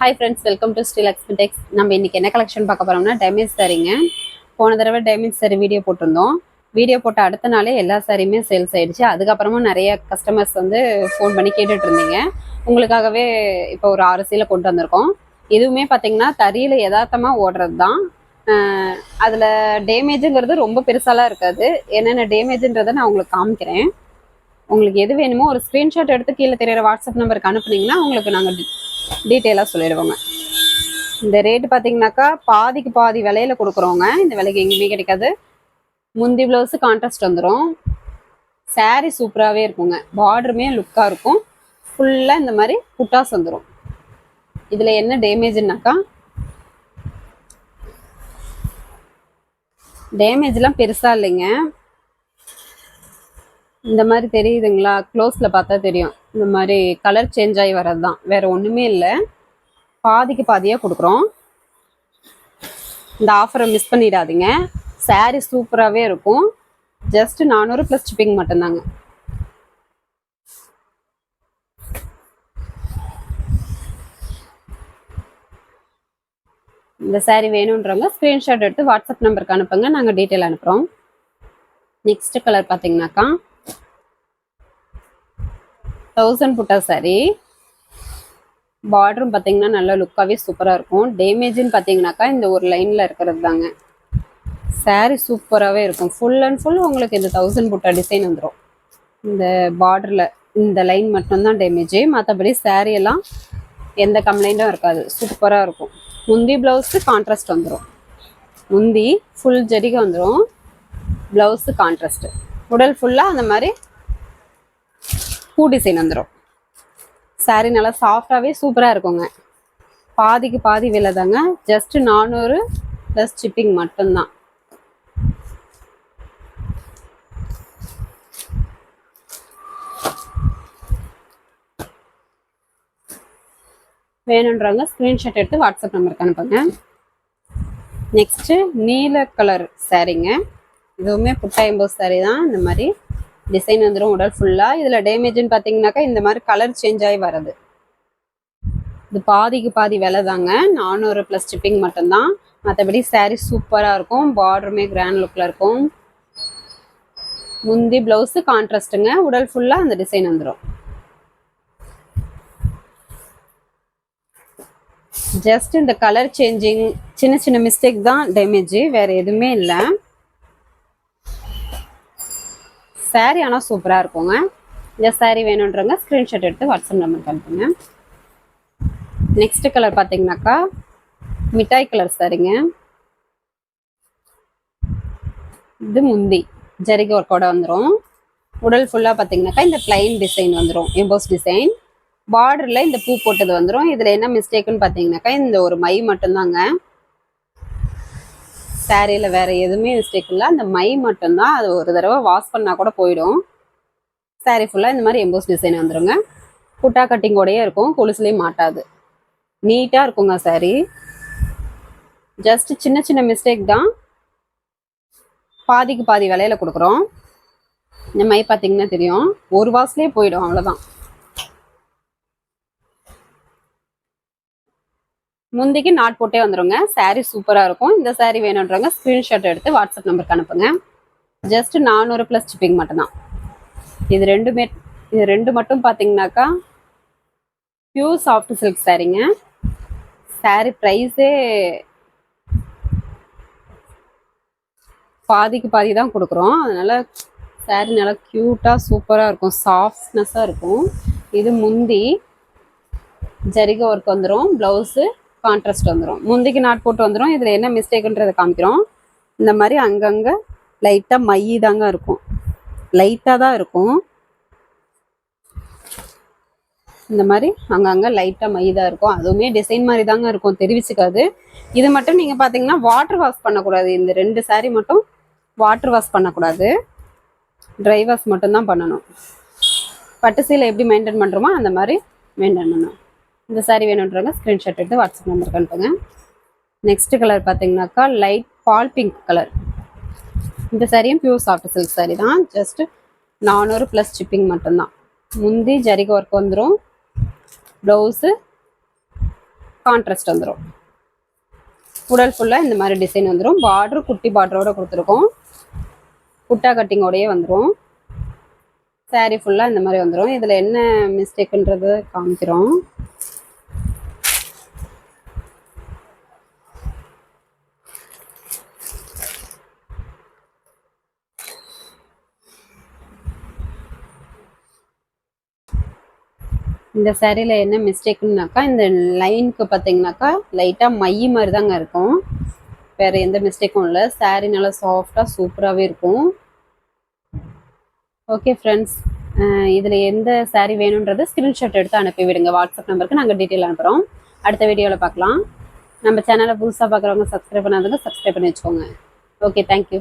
Hi friends welcome to Sri Lakshmi Tex நம்ம இன்னைக்கு என்ன கலெக்ஷன் பார்க்க போறோம்னா டேமேஜ் சாரீங்க போன தடவை டேமேஜ் சாரி வீடியோ போட்டிருந்தோம். வீடியோ போட்ட அடுத்த நாளே எல்லா சாரியுமே சேல்ஸ் ஆகிடுச்சு அதுக்கப்புறமா நிறைய கஸ்டமர்ஸ் வந்து ஃபோன் பண்ணி கேட்டுட்டு இருந்தீங்க. உங்களுக்காகவே இப்போ ஒரு ஆறு சீலை கொண்டு வந்திருக்கோம். இதுவுமே பார்த்தீங்கன்னா தறியில் யதார்த்தமாக ஓடுறது தான் அதில் டேமேஜுங்கிறது ரொம்ப பெருசாலாம் இருக்காது. என்னென்ன டேமேஜுன்றதை நான் உங்களுக்கு காமிக்கிறேன். உங்களுக்கு எது வேணுமோ ஒரு ஸ்க்ரீன்ஷாட் எடுத்து கீழே தெரியிற வாட்ஸ்அப் நம்பருக்கு அனுப்புனீங்கன்னா உங்களுக்கு நாங்கள் டீட்டெயிலாக சொல்லிடுவோங்க. இந்த ரேட்டு பார்த்தீங்கன்னாக்கா பாதிக்கு பாதி விலையில கொடுக்குறோங்க இந்த விலைக்கு எங்கேயுமே கிடைக்காது. முந்தி ப்ளவுஸு கான்ட்ராஸ்ட் வந்துடும் சாரீ சூப்பராகவே இருக்குங்க. பார்டருமே லுக்காக இருக்கும். ஃபுல்லாக இந்த மாதிரி புட்டாஸ் வந்துடும் இதில் என்ன டேமேஜ்னாக்கா டேமேஜ்லாம் பெருசாக இல்லைங்க. இந்த மாதிரி தெரியுதுங்களா? க்ளோஸில் பார்த்தா தெரியும். இந்த மாதிரி கலர் சேஞ்ச் ஆகி வர்றது தான் வேறு ஒன்றுமே இல்லை. பாதிக்கு பாதியாக கொடுக்குறோம். இந்த ஆஃபரை மிஸ் பண்ணிடாதீங்க. சாரீ சூப்பராகவே இருக்கும். ஜஸ்ட் நானூறு ப்ளஸ் ஷிப்பிங் மட்டும்தாங்க. இந்த சாரீ வேணுன்றவங்க ஸ்க்ரீன்ஷாட் எடுத்து வாட்ஸ்அப் நம்பருக்கு அனுப்புங்க. நாங்கள் டீட்டெயில் அனுப்புகிறோம் நெக்ஸ்ட் கலர் பார்த்தீங்கன்னாக்கா தௌசண்ட் புட்டா saree பார்டரும் பார்த்தீங்கன்னா நல்ல லுக்காகவே சூப்பராக இருக்கும். டேமேஜ்னு பார்த்தீங்கன்னாக்கா இந்த ஒரு லைனில் இருக்கிறது தாங்க. சாரீ சூப்பராகவே இருக்கும். ஃபுல் அண்ட் ஃபுல் உங்களுக்கு இந்த தௌசண்ட் புட்டா டிசைன் வந்துடும் இந்த பார்டரில் இந்த லைன் மட்டும்தான் டேமேஜு மற்றபடி saree எல்லாம் எந்த கம்ப்ளைண்ட்டும் இருக்காது. சூப்பராக இருக்கும். முந்தி ப்ளவுஸு கான்ட்ராஸ்ட் வந்துடும் முந்தி ஃபுல் ஜரிகை வந்துடும் ப்ளவுஸு கான்ட்ராஸ்ட்டு உடல் ஃபுல்லாக அந்த மாதிரி பூ டிசைன் வந்துடும் சாரீ நல்லா சாஃப்டாகவே சூப்பராக இருக்குங்க. பாதிக்கு பாதி விலை தாங்க. ஜஸ்ட்டு நானூறு ப்ளஸ் ஷிப்பிங் மட்டும்தான். வேணுன்றவங்க ஸ்க்ரீன்ஷாட் எடுத்து வாட்ஸ்அப் நம்பருக்கு அனுப்புங்க. நெக்ஸ்ட்டு நீல கலர் சாரீங்க இதுவுமே புட்டாயம்போ சாரீ தான். இந்த மாதிரி டிசைன் வந்துடும் உடல் ஃபுல்லாக இதில் டேமேஜ்னு பார்த்தீங்கன்னாக்கா இந்த மாதிரி கலர் சேஞ்ச் ஆகி வர்றது. இது பாதிக்கு பாதி விலை தாங்க. நானூறு ப்ளஸ் ஸ்டிப்பிங் மட்டும்தான். மற்றபடி சாரீ சூப்பராக இருக்கும். பார்டருமே கிராண்ட் லுக்கில் இருக்கும். முந்தி ப்ளவுஸு கான்ட்ராஸ்ட்டுங்க உடல் ஃபுல்லாக அந்த டிசைன் வந்துடும் ஜஸ்ட் இந்த கலர் சேஞ்சிங் சின்ன சின்ன மிஸ்டேக் தான் டேமேஜ் வேறு எதுவுமே இல்லை. சாரீ ஆனால் சூப்பராக இருக்குங்க. இந்த சாரீ வேணுன்றவங்க ஸ்க்ரீன்ஷாட் எடுத்து வாட்ஸ்அப் நம்பருக்கு அனுப்புங்க. நெக்ஸ்ட் கலர் பார்த்தீங்கன்னாக்கா மிட்டாய் கலர் சாரிங்க இது முந்தி. ஜரிகை ஒர்க்கோட வந்துடும் உடல் ஃபுல்லாக பார்த்தீங்கன்னாக்கா இந்த பிளைன் டிசைன் வந்துடும் எம்போஸ் டிசைன் பார்டரில் இந்த பூ போட்டது வந்துடும் இதில் என்ன மிஸ்டேக்குன்னு பார்த்தீங்கன்னாக்கா இந்த ஒரு மை மட்டும்தாங்க. சாரியில் வேற எதுவுமே மிஸ்டேக் இல்லை. அந்த மை மட்டும்தான் அது ஒரு தடவை வாஷ் பண்ணால் கூட போயிடும். சாரி ஃபுல்லாக இந்த மாதிரி எம்போஸ் டிசைன் வந்துடுங்க குட்டா கட்டிங்கோடயே இருக்கும். கொலுசுலேயும் மாட்டாது. நீட்டாக இருக்குங்க சாரி ஜஸ்ட் சின்ன சின்ன மிஸ்டேக் தான். பாதிக்கு பாதி விலையில கொடுக்குறோம். இந்த மாதிரி பார்த்தீங்கன்னா தெரியும். ஒரு வாசலே போயிடும் அவ்வளோதான் முந்திக்கு நாட் போட்டே வந்துருங்க. Saree சூப்பராக இருக்கும். இந்த சாரீ வேணுன்றவங்க ஸ்க்ரீன்ஷாட் எடுத்து வாட்ஸ்அப் நம்பருக்கு அனுப்புங்க. ஜஸ்ட் நானூறு ப்ளஸ் ஷிப்பிங் மட்டும்தான். இது ரெண்டுமே இது ரெண்டு மட்டும் பார்த்தீங்கன்னாக்கா பியூர் சாஃப்ட் சில்க் சாரீங்க saree ப்ரைஸே பாதிக்கு பாதி தான் கொடுக்குறோம். அதனால் saree நல்லா க்யூட்டாக சூப்பராக இருக்கும். சாஃப்ட்னஸாக இருக்கும். இது முந்தி ஜரிகை ஒர்க் வந்துடும் ப்ளவுஸு கான்ட்ராஸ்ட் வந்துடும் முந்திக்கு நாட் போட்டு வந்துடும் இதில் என்ன மிஸ்டேக்குன்றதை காமிக்கிறோம். இந்த மாதிரி அங்கங்கே லைட்டாக மை தாங்க இருக்கும். லைட்டாக தான் இருக்கும். இந்த மாதிரி அங்கங்கே லைட்டாக மை தான் இருக்கும். அதுவுமே டிசைன் மாதிரி தாங்க இருக்கும். தெரிவிச்சுக்காது. இது மட்டும் நீங்கள் பார்த்தீங்கன்னா வாட்டர் வாஷ் பண்ணக்கூடாது. இந்த ரெண்டு சாரீ மட்டும் வாட்டர் வாஷ் பண்ணக்கூடாது. ட்ரை வாஷ் மட்டும்தான் பண்ணணும். பட்டு சீலை எப்படி மெயின்டைன் பண்ணுறோமோ அந்த மாதிரி மெயின்டைன் பண்ணணும். இந்த சாரீ வேணுன்றவங்க ஸ்க்ரீன்ஷாட் எடுத்து வாட்ஸ்அப் நம்பருக்கு அனுப்புங்க. நெக்ஸ்ட் கலர் பார்த்தீங்கன்னாக்கா லைட் பால் பிங்க் கலர் இந்த சாரியும் பியூர் சாஃப்ட் சில்க் saree தான். ஜஸ்ட் நானூறு ப்ளஸ் ஷிப்பிங் மட்டும்தான். முந்தி ஜரிக ஒர்க் வந்துடும் ப்ளவுஸு கான்ட்ராஸ்ட் வந்துடும் உடல் ஃபுல்லாக இந்த மாதிரி டிசைன் வந்துடும் பார்டர் குட்டி பார்டரோட கொடுத்துருக்கோம். குட்டா கட்டிங்கோடயே வந்துடும் saree ஃபுல்லாக இந்த மாதிரி வந்துடும் இதில் என்ன மிஸ்டேக்குன்றது காமிக்கிறோம். இந்த சேரீல என்ன மிஸ்டேக்குனாக்கா இந்த லைனுக்கு பார்த்தீங்கன்னாக்கா லைட்டாக மை மாதிரி தாங்க இருக்கும். வேற எந்த மிஸ்டேக்கும் இல்லை. சாரீ நல்லா சாஃப்டாக சூப்பராகவே இருக்கும். ஓகே ஃப்ரெண்ட்ஸ் இதில் எந்த சாரீ வேணுன்றதை ஸ்க்ரீன்ஷாட் எடுத்து அனுப்பி விடுங்க. வாட்ஸ்அப் நம்பருக்கு நாங்கள் டீட்டெயில் அனுப்புகிறோம் அடுத்த வீடியோவில் பார்க்கலாம் நம்ம சேனலை புதுசாக பார்க்குறவங்க சப்ஸ்கிரைப் பண்ணாதவங்க சப்ஸ்கிரைப் பண்ணி வச்சுக்கோங்க. Okay thank you